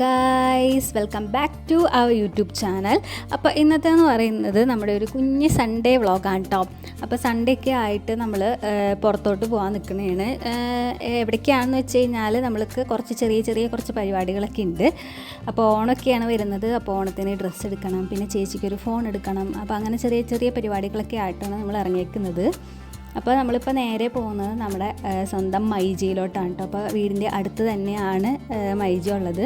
Guys welcome back to our YouTube channel അപ്പോൾ ഇന്നത്തെ എന്ന് പറയുന്നത് നമ്മുടെ ഒരു കുഞ്ഞ് സൺഡേ വ്ളോഗാണ് കേട്ടോ അപ്പോൾ സൺഡേ ഒക്കെ ആയിട്ട് നമ്മൾ പുറത്തോട്ട് പോകാൻ നിൽക്കുന്നതാണ്. എവിടേക്കാണെന്ന് വെച്ച് കഴിഞ്ഞാൽ നമ്മൾക്ക് കുറച്ച് ചെറിയ ചെറിയ കുറച്ച് പരിപാടികളൊക്കെ ഉണ്ട്. അപ്പോൾ ഓണമൊക്കെയാണ് വരുന്നത്. അപ്പോൾ ഓണത്തിന് ഡ്രസ്സ് എടുക്കണം പിന്നെ ചേച്ചിക്കൊരു ഫോൺ എടുക്കണം. അപ്പോൾ അങ്ങനെ ചെറിയ ചെറിയ പരിപാടികളൊക്കെ ആയിട്ടാണ് നമ്മൾ ഇറങ്ങിയേക്കുന്നത്. അപ്പോൾ നമ്മളിപ്പോൾ നേരെ പോകുന്നത് നമ്മുടെ സ്വന്തം മൈജിയിലോട്ടാണ് കേട്ടോ അപ്പോൾ വീടിന്റെ അടുത്ത് തന്നെയാണ് മൈജി ഉള്ളത്.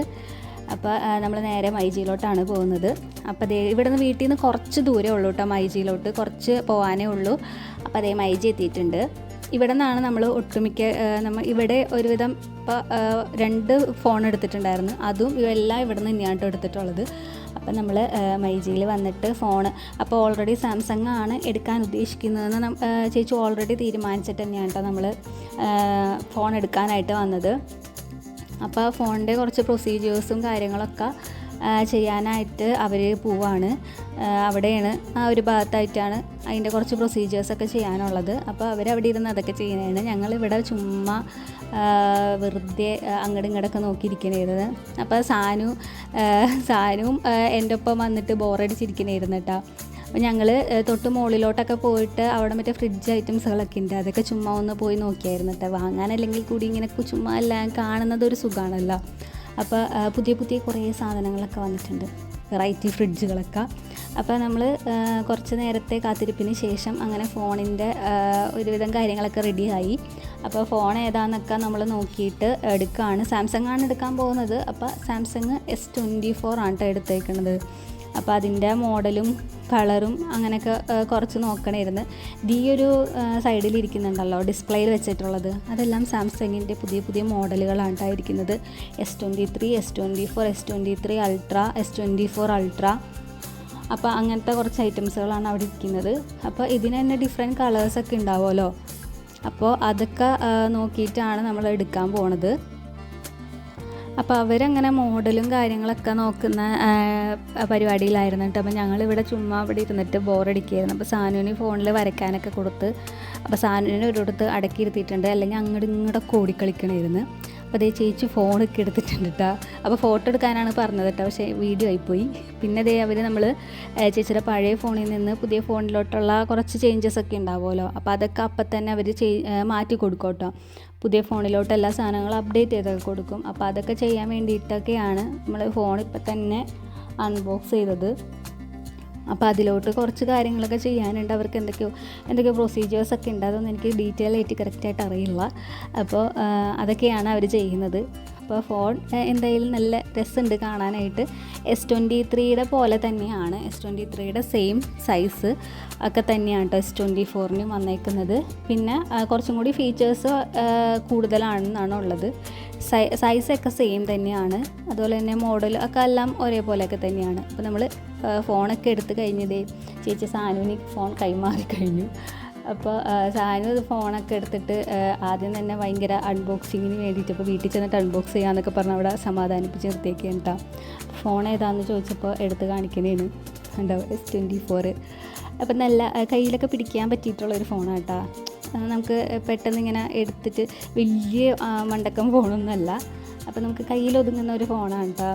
അപ്പോൾ നമ്മൾ നേരെ മൈജിയിലോട്ടാണ് പോകുന്നത്. അപ്പോൾ അതേ ഇവിടെ നിന്ന് വീട്ടിൽ നിന്ന് കുറച്ച് ദൂരമേ ഉള്ളൂ കേട്ടോ മൈജിയിലോട്ട്. കുറച്ച് പോകാനേ ഉള്ളൂ. അപ്പോൾ അതേ മൈജി എത്തിയിട്ടുണ്ട്. ഇവിടെ നിന്നാണ് നമ്മൾ ഒട്ടുമിക്ക നമ്മൾ ഇവിടെ ഒരുവിധം ഇപ്പോൾ രണ്ട് ഫോൺ എടുത്തിട്ടുണ്ടായിരുന്നു. അതും ഇവെല്ലാം ഇവിടെ നിന്ന് കേട്ടോ എടുത്തിട്ടുള്ളത്. അപ്പം നമ്മൾ മൈജിയിൽ വന്നിട്ട് ഫോൺ അപ്പോൾ ഓൾറെഡി സാംസങ് ആണ് എടുക്കാൻ ഉദ്ദേശിക്കുന്നതെന്ന് ചേച്ചി ഓൾറെഡി തീരുമാനിച്ചിട്ട് തന്നെയാണ് കേട്ടോ നമ്മൾ ഫോൺ എടുക്കാനായിട്ട് വന്നത്. അപ്പോൾ ഫോണിന്റെ കുറച്ച് പ്രൊസീജിയേഴ്സും കാര്യങ്ങളൊക്കെ ചെയ്യാനായിട്ട് അവർ പോവാണ്. അവിടെയാണ് ആ ഒരു ഭാഗത്തായിട്ടാണ് അതിന്റെ കുറച്ച് പ്രൊസീജിയേഴ്സൊക്കെ ചെയ്യാനുള്ളത്. അപ്പോൾ അവരവിടെ ഇരുന്ന് അതൊക്കെ ചെയ്യുന്നതാണ്. ഞങ്ങളിവിടെ ചുമ്മാ വെറുതെ ആ, അങ്ങടും ഇങ്ങടൊക്കെ നോക്കിയിരിക്കണായിരുന്നു. അപ്പോൾ സാനു സാനുവും എന്റെ ഒപ്പം വന്നിട്ട് ബോറടിച്ചിരിക്കണായിരുന്നു കേട്ടോ. അപ്പോൾ ഞങ്ങൾ തൊട്ട് മുകളിലോട്ടൊക്കെ പോയിട്ട് അവിടെ മറ്റേ ഫ്രിഡ്ജ് ഐറ്റംസുകളൊക്കെ ഉണ്ട്. അതൊക്കെ ചുമ്മാ ഒന്ന് പോയി നോക്കിയായിരുന്നു കേട്ടോ വാങ്ങാനല്ലെങ്കിൽ കൂടി ഇങ്ങനെ ചുമ്മാ എല്ലാം കാണുന്നത് ഒരു സുഖമാണല്ലോ അപ്പോൾ പുതിയ പുതിയ കുറേ സാധനങ്ങളൊക്കെ വന്നിട്ടുണ്ട്. വെറൈറ്റി ഫ്രിഡ്ജുകളൊക്കെ അപ്പോൾ നമ്മൾ കുറച്ച് നേരത്തെ കാത്തിരിപ്പിന് ശേഷം അങ്ങനെ ഫോണിന്റെ ഒരുവിധം കാര്യങ്ങളൊക്കെ റെഡിയായി അപ്പോൾ ഫോൺ ഏതാണെന്നൊക്കെ നമ്മൾ നോക്കിയിട്ട് എടുക്കുകയാണ് സാംസങ് ആണ് എടുക്കാൻ പോകുന്നത്. അപ്പോൾ സാംസങ് എസ് ട്വന്റി ഫോർ ആണ് എടുത്തേക്കുന്നത് അപ്പോൾ അതിന്റെ മോഡലും കളറും അങ്ങനെയൊക്കെ കുറച്ച് നോക്കണമായിരുന്നു ഈ ഒരു സൈഡിൽ ഇരിക്കുന്നുണ്ടല്ലോ ഡിസ്പ്ലേയിൽ വെച്ചിട്ടുള്ളത്. അതെല്ലാം സാംസങ്ങിന്റെ പുതിയ പുതിയ മോഡലുകളാണ് ഇരിക്കുന്നത്. S twenty three S twenty four S twenty three ultra S twenty four ultra അപ്പോൾ അങ്ങനത്തെ കുറച്ച് ഐറ്റംസുകളാണ് അവിടെ ഇരിക്കുന്നത്. അപ്പോൾ ഇതിന് തന്നെ ഡിഫറെന്റ് കളേഴ്സൊക്കെ ഉണ്ടാവുമല്ലോ. അപ്പോൾ അതൊക്കെ നോക്കിയിട്ടാണ് നമ്മൾ എടുക്കാൻ പോണത്. അപ്പോൾ അവരങ്ങനെ മോഡലും കാര്യങ്ങളൊക്കെ നോക്കുന്ന പരിപാടിയിലായിരുന്നു കേട്ടോ. അപ്പോൾ ഞങ്ങളിവിടെ ചുമ്മാ അവിടെ ഇരുന്നിട്ട് ബോറടിക്കുകയായിരുന്നു. അപ്പോൾ സാനുവിന് ഫോണിൽ വരയ്ക്കാനൊക്കെ കൊടുത്ത് അപ്പോൾ സാനുവിനെ ഒരിടത്ത് അടക്കി ഇരുത്തിയിട്ടുണ്ട് അല്ലെങ്കിൽ അങ്ങോട്ട് ഇങ്ങോട്ടൊക്കെ ഓടിക്കളിക്കണമായിരുന്നു. അപ്പോൾ അതേ ചേച്ചി ഫോണൊക്കെ എടുത്തിട്ടുണ്ട് കേട്ടോ അപ്പോൾ ഫോട്ടോ എടുക്കാനാണ് പറഞ്ഞത് കേട്ടോ പക്ഷേ വീഡിയോ ആയിപ്പോയി. പിന്നെ അതേ അവർ നമ്മൾ ചേച്ചിയുടെ പഴയ ഫോണിൽ നിന്ന് പുതിയ ഫോണിലോട്ടുള്ള കുറച്ച് ചേഞ്ചസ് ഒക്കെ ഉണ്ടാവുമല്ലോ. അപ്പോൾ അതൊക്കെ അപ്പം തന്നെ അവർ മാറ്റി കൊടുക്കും കേട്ടോ പുതിയ ഫോണിലോട്ട് എല്ലാ സാധനങ്ങളും അപ്ഡേറ്റ് ചെയ്തൊക്കെ കൊടുക്കും. അപ്പോൾ അതൊക്കെ ചെയ്യാൻ വേണ്ടിയിട്ടൊക്കെയാണ് നമ്മൾ ഫോൺ ഇപ്പം തന്നെ അൺബോക്സ് ചെയ്തത്. അപ്പോൾ അതിലോട്ട് കുറച്ച് കാര്യങ്ങളൊക്കെ ചെയ്യാനുണ്ട്. അവർക്ക് എന്തൊക്കെയോ എന്തൊക്കെയോ പ്രൊസീജിയേഴ്സ് ഒക്കെ ഉണ്ട്. അതൊന്നും എനിക്ക് ഡീറ്റെയിൽ ആയിട്ട് കറക്റ്റായിട്ട് അറിയില്ല. അപ്പോൾ അതൊക്കെയാണ് അവർ ചെയ്യുന്നത്. അപ്പോൾ ഫോൺ എന്തായാലും നല്ല രസമുണ്ട് കാണാനായിട്ട്. എസ് ട്വന്റി ത്രീയുടെ പോലെ തന്നെയാണ്. എസ് ട്വന്റി ത്രീയുടെ സെയിം സൈസ് ഒക്കെ തന്നെയാണ് കേട്ടോ എസ് ട്വന്റി ഫോറിന് വന്നേക്കുന്നത്. പിന്നെ കുറച്ചും കൂടി ഫീച്ചേഴ്സ് കൂടുതലാണെന്നാണ് ഉള്ളത്. സൈ സൈസൊക്കെ സെയിം തന്നെയാണ്. അതുപോലെ തന്നെ മോഡൽ ഒക്കെ എല്ലാം ഒരേപോലെയൊക്കെ തന്നെയാണ്. അപ്പോൾ നമ്മൾ ഫോണൊക്കെ എടുത്ത് കഴിഞ്ഞതേ ചേച്ചി സാനുവിന് ഫോൺ കൈമാറി കഴിഞ്ഞു. അപ്പോൾ സാധനം ഒരു ഫോണൊക്കെ എടുത്തിട്ട് ആദ്യം തന്നെ ഭയങ്കര അൺബോക്സിങ്ങിന് വേണ്ടിയിട്ട് അപ്പോൾ വീട്ടിൽ ചെന്നിട്ട് അൺബോക്സ് ചെയ്യാമെന്നൊക്കെ പറഞ്ഞ് അവിടെ സമാധാനിപ്പിച്ച് നിർത്തിയേക്കാണ് കേട്ടോ ഫോൺ ഏതാണെന്ന് ചോദിച്ചപ്പോൾ എടുത്ത് കാണിക്കണേന് ഉണ്ടാവും എസ് ട്വന്റി ഫോറ് അപ്പം നല്ല കയ്യിലൊക്കെ പിടിക്കാൻ പറ്റിയിട്ടുള്ളൊരു ഫോണാണ് കേട്ടോ നമുക്ക് പെട്ടെന്ന് ഇങ്ങനെ എടുത്തിട്ട് വലിയ മണ്ടക്കം ഫോണൊന്നുമല്ല. അപ്പോൾ നമുക്ക് കയ്യിൽ ഒതുങ്ങുന്ന ഒരു ഫോണാണ് കേട്ടോ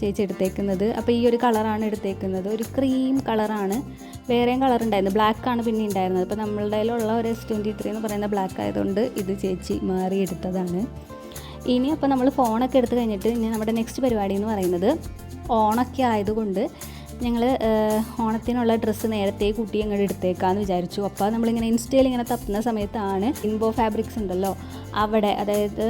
ചേച്ചി എടുത്തേക്കുന്നത്. അപ്പോൾ ഈ ഒരു കളറാണ് എടുത്തേക്കുന്നത്. ഒരു ക്രീം കളറാണ്. വേറെയും കളർ ഉണ്ടായിരുന്നു. ബ്ലാക്ക് ആണ് പിന്നെ ഉണ്ടായിരുന്നത്. അപ്പോൾ നമ്മളുടെ കയ്യിലുള്ള ഒരു എസ് ട്വന്റി ത്രീ എന്ന് പറയുന്ന ബ്ലാക്ക് ആയതുകൊണ്ട് ഇത് ചേച്ചി മാറി എടുത്തതാണ് ഇനി അപ്പോൾ നമ്മൾ ഫോണൊക്കെ എടുത്തു കഴിഞ്ഞിട്ട് ഇനി നമ്മുടെ നെക്സ്റ്റ് പരിപാടി എന്ന് പറയുന്നത് ഓണൊക്കെ ആയതുകൊണ്ട് ഞങ്ങൾ ഓണത്തിനുള്ള ഡ്രസ്സ് നേരത്തെ കുട്ടി അങ്ങോട്ട് എടുത്തേക്കാന്ന് വിചാരിച്ചു. അപ്പോൾ നമ്മളിങ്ങനെ ഇൻസ്റ്റയിൽ ഇങ്ങനെ തപ്പുന്ന സമയത്താണ് ഇൻബോ ഫാബ്രിക്സ് ഉണ്ടല്ലോ അവിടെ അതായത്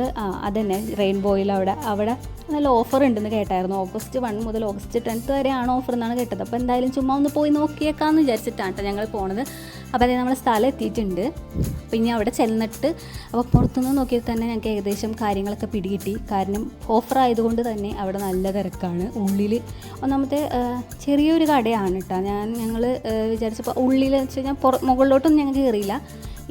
അതന്നെ റെയിൻബോയിൽ അവിടെ അവിടെ നല്ല ഓഫർ ഉണ്ടെന്ന് കേട്ടായിരുന്നു. ഓഗസ്റ്റ് വൺ മുതൽ ഓഗസ്റ്റ് ടെൻത്ത് വരെയാണ് ഓഫർ എന്നാണ് കേട്ടത്. അപ്പോൾ എന്തായാലും ചുമ്മാ ഒന്ന് പോയി നോക്കിയേക്കാന്ന് വിചാരിച്ചിട്ടാണ് ഞങ്ങൾ പോണത്. അപ്പോൾ അതേ നമ്മൾ സ്ഥലം എത്തിയിട്ടുണ്ട്. ഇനി അവിടെ ചെന്നിട്ട് അപ്പോൾ പുറത്തുനിന്ന് നോക്കിയാൽ തന്നെ ഞങ്ങൾക്ക് ഏകദേശം കാര്യങ്ങളൊക്കെ പിടികിട്ടി. കാരണം ഓഫർ ആയതുകൊണ്ട് തന്നെ അവിടെ നല്ല തിരക്കാണ്. ഉള്ളിൽ ഒന്നാമത്തെ ചെറിയൊരു കടയാണ് കേട്ടോ ഞാൻ ഞങ്ങൾ വിചാരിച്ചപ്പോൾ ഉള്ളിൽ വെച്ച് കഴിഞ്ഞാൽ പുറ മുകളിലോട്ടൊന്നും ഞങ്ങൾക്ക് കയറിയില്ല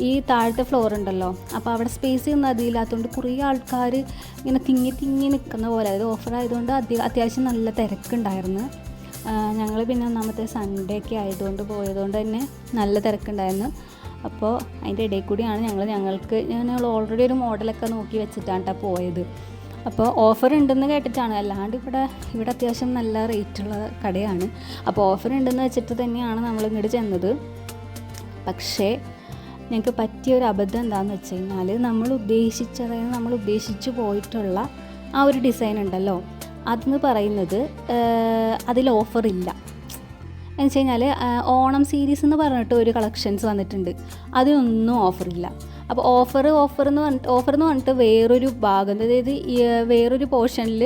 ഈ താഴത്തെ ഫ്ലോർ ഉണ്ടല്ലോ. അപ്പോൾ അവിടെ സ്പേസ് ഒന്നും അതില്ലാത്തതുകൊണ്ട് കുറേ ആൾക്കാർ ഇങ്ങനെ തിങ്ങി തിങ്ങി നിൽക്കുന്ന പോലെ. അതായത് ഓഫർ ആയതുകൊണ്ട് അത്യ അത്യാവശ്യം നല്ല തിരക്കുണ്ടായിരുന്നു. ഞങ്ങൾ പിന്നെ ഒന്നാമത്തെ സൺഡേ ഒക്കെ ആയതുകൊണ്ട് പോയതുകൊണ്ട് തന്നെ നല്ല തിരക്കുണ്ടായിരുന്നു. അപ്പോൾ അതിന്റെ ഇടയിൽ കൂടിയാണ് ഞങ്ങൾ ഞങ്ങൾക്ക് ഞങ്ങൾ ഓൾറെഡി ഒരു മോഡലൊക്കെ നോക്കി വെച്ചിട്ടാണ് കേട്ടോ പോയത്. അപ്പോൾ ഓഫർ ഉണ്ടെന്ന് കേട്ടിട്ടാണ്. അല്ലാണ്ട് ഇവിടെ ഇവിടെ അത്യാവശ്യം നല്ല റേറ്റുള്ള കടയാണ്. അപ്പോൾ ഓഫർ ഉണ്ടെന്ന് വെച്ചിട്ട് തന്നെയാണ് നമ്മൾ ഇങ്ങോട്ട് ചെന്നത്. പക്ഷേ ഞങ്ങൾക്ക് പറ്റിയ ഒരു അബദ്ധം എന്താണെന്ന് വെച്ച് കഴിഞ്ഞാൽ നമ്മൾ ഉദ്ദേശിച്ച അതായത് നമ്മൾ ഉദ്ദേശിച്ച് പോയിട്ടുള്ള ആ ഒരു ഡിസൈൻ ഉണ്ടല്ലോ. അതെന്ന് പറയുന്നത് അതിൽ ഓഫർ ഇല്ല. എന്ന് വെച്ച് കഴിഞ്ഞാൽ ഓണം സീരീസ് എന്ന് പറഞ്ഞിട്ട് ഒരു കളക്ഷൻസ് വന്നിട്ടുണ്ട്. അതിനൊന്നും ഓഫറില്ല അപ്പോൾ ഓഫർ ഓഫർ എന്ന് പറഞ്ഞിട്ട് ഓഫർ എന്ന് പറഞ്ഞിട്ട് വേറൊരു ഭാഗം അതായത് വേറൊരു പോർഷനിൽ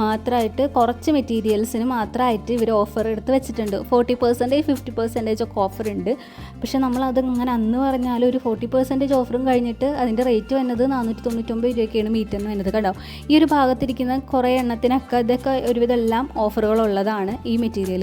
മാത്രമായിട്ട് കുറച്ച് മെറ്റീരിയൽസിന് മാത്രമായിട്ട് ഇവർ ഓഫർ എടുത്ത് വെച്ചിട്ടുണ്ട്. ഫോർട്ടി പെർസെന്റേജ് ഫിഫ്റ്റി പെർസെന്റേജ് ഒക്കെ ഓഫർ ഉണ്ട്. പക്ഷേ നമ്മളത് അങ്ങനെ അന്ന് പറഞ്ഞാൽ ഒരു ഫോർട്ടി പെർസെന്റേജ് ഓഫറും കഴിഞ്ഞിട്ട് അതിന്റെ റേറ്റ് വന്നത് നാനൂറ്റി തൊണ്ണൂറ്റൊമ്പത് രൂപയ്ക്കാണ് മീറ്ററിന് വരുന്നത് കേട്ടോ ഈ ഒരു ഭാഗത്തിരിക്കുന്ന കുറേ എണ്ണത്തിനൊക്കെ ഇതൊക്കെ ഒരുവിധം എല്ലാം ഓഫറുകളുള്ളതാണ് ഈ മെറ്റീരിയൽ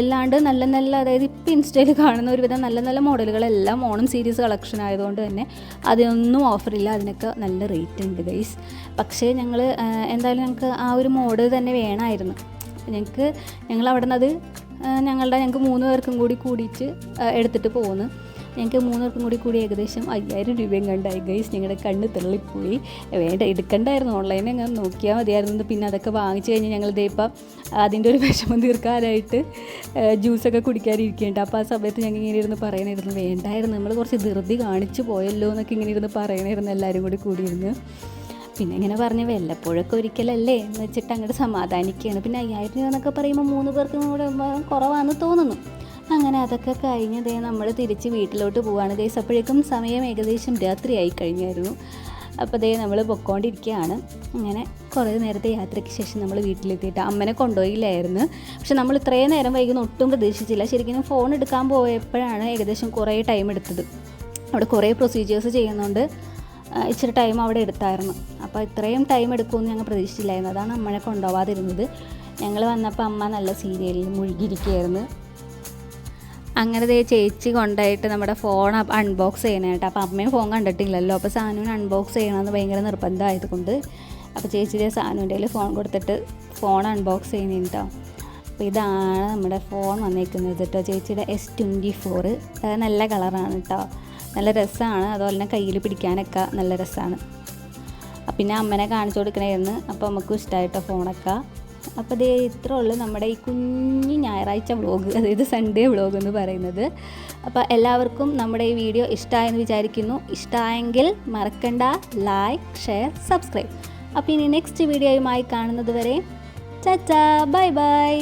എല്ലാണ്ട് നല്ല നല്ല അതായത് ഇപ്പോൾ ഇൻസ്റ്റയിൽ കാണുന്ന ഒരുവിധം നല്ല നല്ല മോഡലുകളെല്ലാം ഓണം സീരീസ് കളക്ഷൻ ആയതുകൊണ്ട് തന്നെ അതിനൊന്നും ഓഫറില്ല അതിനൊക്കെ നല്ല റേറ്റ് ഉണ്ട് ഗൈസ് പക്ഷേ ഞങ്ങൾ എന്തായാലും ഞങ്ങൾക്ക് ആ ഒരു മോഡൽ തന്നെ വേണമായിരുന്നു ഞങ്ങൾക്ക് ഞങ്ങൾ അവിടെ നിന്ന് അത് ഞങ്ങളുടെ ഞങ്ങൾക്ക് മൂന്ന് പേർക്കും കൂടി കൂടിയിട്ട് എടുത്തിട്ട് പോകുന്നു ഞങ്ങൾക്ക് മൂന്നുപേർക്കും കൂടി കൂടി ഏകദേശം അയ്യായിരം രൂപയും കണ്ടായി. ഗൈസ് ഞങ്ങളുടെ കണ്ണ് തള്ളിപ്പോയി വേണ്ട എടുക്കണ്ടായിരുന്നു. ഓൺലൈനിൽ അങ്ങനെ നോക്കിയാൽ മതിയായിരുന്നു. പിന്നെ അതൊക്കെ വാങ്ങിച്ചു കഴിഞ്ഞ് ഞങ്ങൾ ദേ ഇപ്പം അതിന്റെ ഒരു വിഷമം തീർക്കാനായിട്ട് ജ്യൂസൊക്കെ കുടിക്കാനിരിക്കുന്നുണ്ട്. അപ്പോൾ ആ സമയത്ത് ഞങ്ങൾ ഇങ്ങനെ ഇരുന്ന് പറയണമായിരുന്നു വേണ്ടായിരുന്നു. നമ്മൾ കുറച്ച് ധൃതി കാണിച്ചു പോയല്ലോ എന്നൊക്കെ ഇങ്ങനെ ഇരുന്ന് പറയണമായിരുന്നു എല്ലാവരും കൂടി കൂടിയിരുന്ന്. പിന്നെ ഇങ്ങനെ പറഞ്ഞ വല്ലപ്പോഴൊക്കെ ഒരിക്കലല്ലേ എന്ന് വെച്ചിട്ട് അങ്ങോട്ട് സമാധാനിക്കുകയാണ്. പിന്നെ അയ്യായിരം രൂപ എന്നൊക്കെ പറയുമ്പോൾ മൂന്ന് പേർക്കും കൂടെ കുറവാണെന്ന് തോന്നുന്നു. അങ്ങനെ അതൊക്കെ കഴിഞ്ഞ് ദേ നമ്മൾ തിരിച്ച് വീട്ടിലോട്ട് പോവാണ്. ദേശം അപ്പോഴേക്കും സമയം ഏകദേശം രാത്രിയായി കഴിഞ്ഞായിരുന്നു. അപ്പോൾ ദേ നമ്മൾ പൊക്കോണ്ടിരിക്കുകയാണ് അങ്ങനെ കുറേ നേരത്തെ യാത്രയ്ക്ക് ശേഷം നമ്മൾ വീട്ടിലെത്തിയിട്ട് അമ്മനെ കൊണ്ടുപോയില്ലായിരുന്നു. പക്ഷെ നമ്മൾ ഇത്രയും നേരം വൈകുന്ന ഒട്ടും പ്രതീക്ഷിച്ചില്ല. ശരിക്കും ഫോൺ എടുക്കാൻ പോയപ്പോഴാണ് ഏകദേശം കുറേ ടൈം എടുത്തത്. അവിടെ കുറേ പ്രൊസീജിയേഴ്സ് ചെയ്യുന്നുണ്ട്. ഇച്ചിരി ടൈം അവിടെ എടുത്തായിരുന്നു. അപ്പോൾ ഇത്രയും ടൈം എടുക്കുമെന്ന് ഞങ്ങൾ പ്രതീക്ഷിച്ചില്ലായിരുന്നു. അതാണ് അമ്മനെ കൊണ്ടുപോവാതിരുന്നത്. ഞങ്ങൾ വന്നപ്പോൾ അമ്മ നല്ല സീരിയലിൽ മുഴുകിയിരിക്കുകയായിരുന്നു. അങ്ങനെ ദേ ചേച്ചി കൊണ്ടായിട്ട് നമ്മുടെ ഫോൺ അൺബോക്സ് ചെയ്യണേട്ടോ അപ്പോൾ അമ്മയും ഫോൺ കണ്ടിട്ടില്ലല്ലോ. അപ്പോൾ സാനുവിന് അൺബോക്സ് ചെയ്യണമെന്ന് ഭയങ്കര നിർബന്ധമായതുകൊണ്ട് അപ്പോൾ ചേച്ചിയുടെ കയ്യിൽ ഫോൺ കൊടുത്തിട്ട് ഫോൺ അൺബോക്സ് ചെയ്യണേട്ടോ അപ്പോൾ ഇതാണ് നമ്മുടെ ഫോൺ വന്നേക്കുന്നത് കേട്ടോ ചേച്ചിയുടെ എസ് ട്വന്റി ഫോറ് നല്ല കളറാണ് കേട്ടോ നല്ല രസമാണ് അതുപോലെ തന്നെ കയ്യിൽ പിടിക്കാനൊക്കെ നല്ല രസമാണ് പിന്നെ അമ്മനെ കാണിച്ചു കൊടുക്കണമായിരുന്നു അപ്പോൾ നമുക്കും ഇഷ്ടമായിട്ടോ ഫോണൊക്കെ അപ്പോൾ ദേ ഇത്രേ ഉള്ളൂ നമ്മുടെ ഈ കുഞ്ഞു ഞായറാഴ്ച വ്ളോഗ് അതായത് സൺഡേ വ്ളോഗ് എന്ന് പറയുന്നത്. അപ്പോൾ എല്ലാവർക്കും നമ്മുടെ ഈ വീഡിയോ ഇഷ്ടമായെന്ന് വിചാരിക്കുന്നു. ഇഷ്ടമായെങ്കിൽ മറക്കണ്ട ലൈക്ക് ഷെയർ സബ്സ്ക്രൈബ് അപ്പോൾ ഇനി നെക്സ്റ്റ് വീഡിയോയുമായി കാണുന്നത് വരെ ചാച്ചാ ബൈ ബൈ